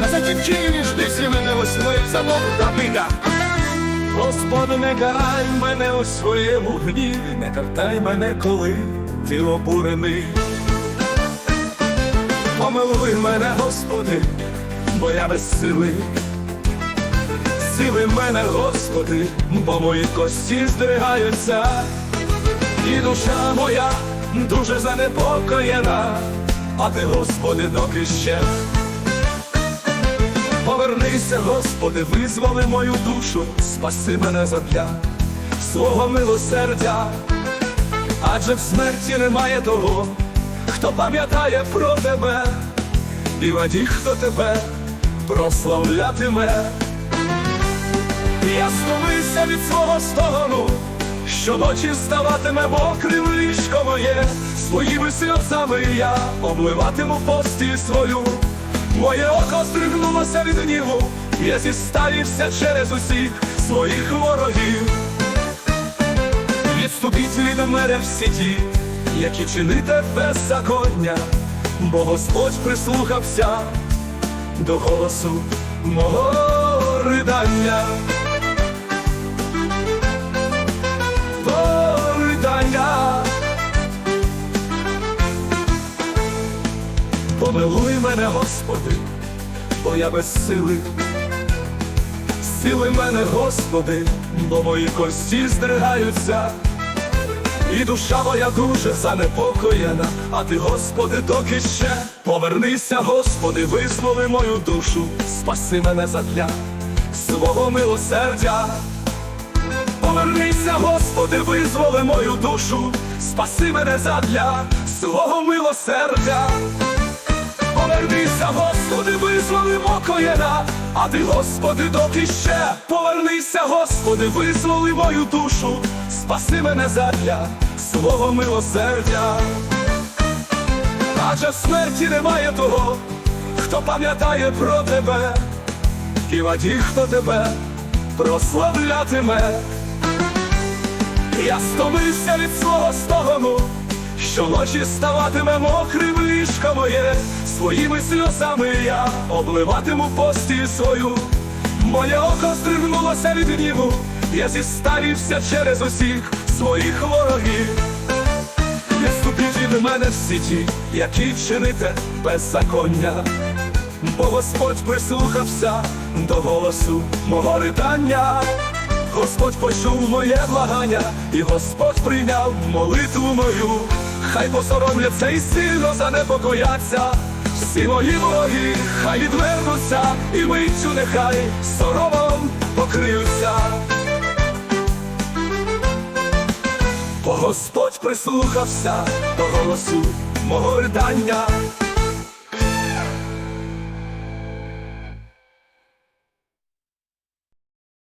Не закінчиш ти мене восьми замок та бида. Господи, не карай мене у своєму гніві, не картай мене, коли ти обурений. Помилуй мене, Господи, бо я без сили. Сили мене, Господи, бо мої кості здригаються, і душа моя дуже занепокоєна, а ти, Господи, доки ще. Повернися, Господи, визволи мою душу, спаси мене задля свого милосердя, адже в смерті немає того, хто пам'ятає про тебе, і воді, хто тебе прославлятиме. Я стомився від свого стогону, щоночі ставатиме мокрим ліжко моє, своїми сльозами я обливатиму пості свою. Моє око здригнулося від гніву, я зіставився через усіх своїх ворогів. Відступіть від мене всі ті, які чините беззаконня, бо Господь прислухався до голосу мого ридання. Помилуй мене, Господи, бо я без сили. Сили мене, Господи, бо мої кості здригаються, і душа моя дуже занепокоєна, а ти, Господи, доки ще повернися, Господи, визволи мою душу, спаси мене задля свого милосердя. Повернися, Господи, визволи мою душу, спаси мене задля свого милосердя. Повернися, Господи, визволи мокоєна, а ти, Господи, доки ще повернися, Господи, визволи мою душу, спаси мене задля свого милосердя. Адже в смерті немає того, хто пам'ятає про тебе, і воді, хто тебе прославлятиме. Я стомився від свого стогону, щоночі ставатиме мокрим ліжко моє, своїми сльозами я обливатиму пості свою. Моє око здригнулося від гніву, я зіставився через усіх своїх ворогів. Відступіть від мене всі ті, які чините беззаконня, бо Господь прислухався до голосу мого ридання. Господь почув моє благання, і Господь прийняв молитву мою. Хай посоромляться і сильно занепокояться. Всі мої вороги, хай відвернуться, і миттю нехай соромом покриються. Бо Господь прислухався до голосу мого ридання,